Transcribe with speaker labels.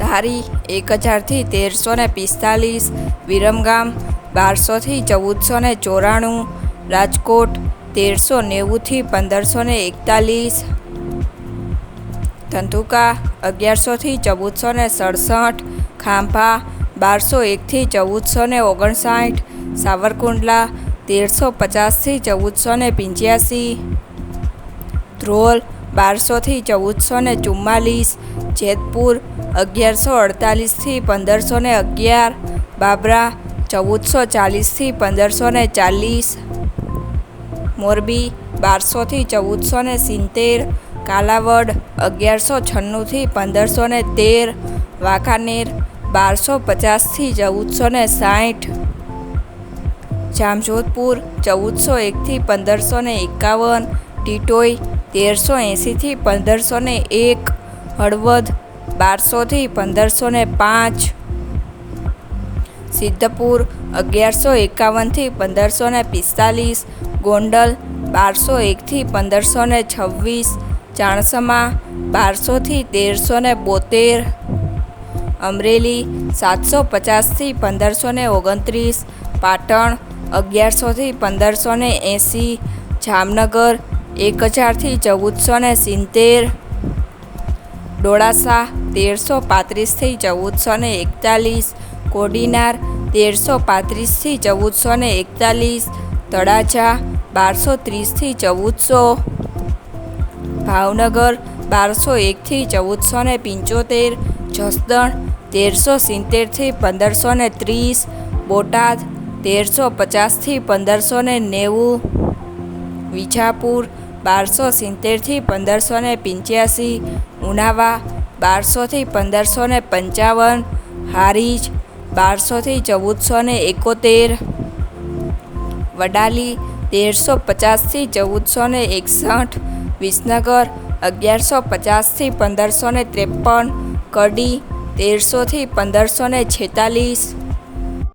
Speaker 1: ધારી એક હજારથી તેરસો ને પિસ્તાલીસ, વિરમગામ બારસોથી ચૌદસો ને ચોરાણું, રાજકોટ તેરસો નેવુંથી પંદરસો ને એકતાલીસ, ધંધુકા અગિયારસોથી ચૌદસો ને સડસઠ, ખાંભા બારસો એકથી ચૌદસો ને ઓગણસાઠ, સાવરકુંડલા તેરસો પચાસથી ચૌદસો ને પંચ્યાસી, ધ્રોલ બારસોથી ચૌદસો ને ચુમ્માલીસ જેતપુર, અગિયારસો અડતાલીસથી પંદરસો ને અગિયાર, બાબરા, ચૌદસો ચાલીસથી પંદરસો ને ચાલીસ, મોરબી, બારસોથી ચૌદસો ને સિત્તેર, કાલાવડ, અગિયારસો છન્નુંથી પંદરસો ને તેર, વાંકાનેર, બારસો પચાસથી ચૌદસો ને સાઠ, જામજોધપુર, ચૌદસો એકથી પંદરસો ને એકાવન, ટીટોઈ, તેરસો એંસીથી પંદરસો ને એક હળવદ બારસોથી પંદરસો ને પાંચ. સિદ્ધપુર અગિયારસો એકાવનથી પંદરસો ને પિસ્તાલીસ. ગોંડલ બારસો એકથી પંદરસો ને છવ્વીસ. ચાણસમા બારસોથી તેરસો ને બોતેર. અમરેલી સાતસો પચાસથી પંદરસો ને ઓગણત્રીસ. પાટણ અગિયારસોથી પંદરસો ને એંસી. જામનગર એક હજારથી ચૌદસો ને સિત્તેર. ડોળાસા તેરસો પાંત્રીસથી ચૌદસો ને એકતાલીસ, કોડીનાર તેરસો પાંત્રીસથી ચૌદસો ને એકતાલીસ, તળાજા બારસો ત્રીસથી ચૌદસો, ભાવનગર બારસો એકથી ચૌદસો ને પંચોતેર, જસદણ તેરસો સિત્તેરથી પંદરસો ને ત્રીસ, બોટાદ તેરસો પચાસથી પંદરસો ને નેવું, વિજાપુર બારસો સિત્તેરથી પંદરસો ને પંચ્યાસી, ઉનાવા બારસોથી પંદરસો ને પંચાવન, હારીજ બારસોથી ચૌદસો ને એકોતેર, વડાલી તેરસો પચાસથી ચૌદસો ને એકસઠ, વિસનગર અગિયારસો પચાસથી પંદરસો ને ત્રેપન, કડી તેરસોથી પંદરસો ને છેતાલીસ